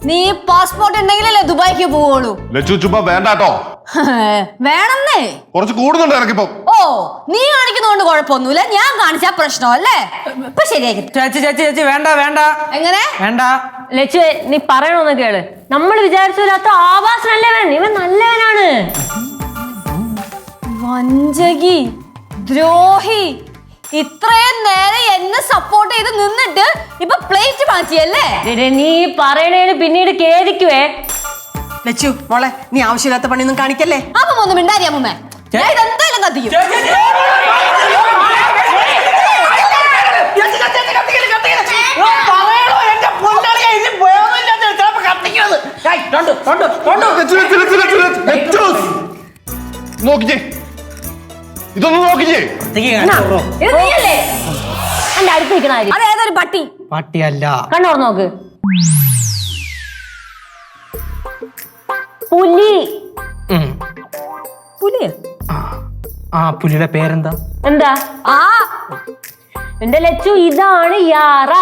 നീ പാസ്പോർട്ട് ഉണ്ടെങ്കിലല്ലേ ദുബായിക്ക് പോവുള്ളൂ. ലച്ചു ചുമ്മാ വേണ്ടാട്ടോ. വേണമെന്നേ. കുറച്ച് കൂടുന്നുണ്ട് എനക്കിപ്പോ. ഓ നീ കാണിക്കുന്നതുകൊണ്ട് കുഴപ്പമൊന്നുമില്ല. ഞാൻ കാണിച്ചാ പ്രശ്നമല്ലേ? ഇപ്പൊ ശരിയാക്കി ചേച്ചി ചേച്ചി ചേച്ചി വേണ്ട വേണ്ട. എങ്ങനെ? വേണ്ട. ലച്ചു നീ പറയണോന്ന് കേൾ. നമ്മൾ വിചാരിച്ചില്ലാത്ത ആവാസ് ഇവൻ ഇവൻ നല്ലവനാണ്. വഞ്ചകി ദ്രോഹി ഇത്രയും നേരെ എന്നെ സപ്പോർട്ട് നിന്നിട്ട് ഇപ്പൊ പ്ലേറ്റ് മാറ്റിയല്ലേ നീ പറയണേന് പിന്നീട് കേദിക്കുവേ ലച്ചു മോളെ നീ ആവശ്യമില്ലാത്ത പണിയൊന്നും കാണിക്കല്ലേ അപ്പം ഒന്നും മിണ്ടാരി അമ്മൂമ്മേ ഞാൻ ഇതെന്തായാലും കത്തിക്കും. നോക്കിക്കേ ഇതൊന്ന് നീയല്ലേ എന്റെ അടുത്ത് നിൽക്കണ ആര് അത് ഏതൊരു പട്ടി? പട്ടിയല്ല. കണ്ണോർ നോക്ക്. പുലി. ഉം. ആ. ആ പുലിയുടെ പേരെന്താ? എന്താ? ആ. എന്റെ ലച്ചു ഇതാണ് യാറ.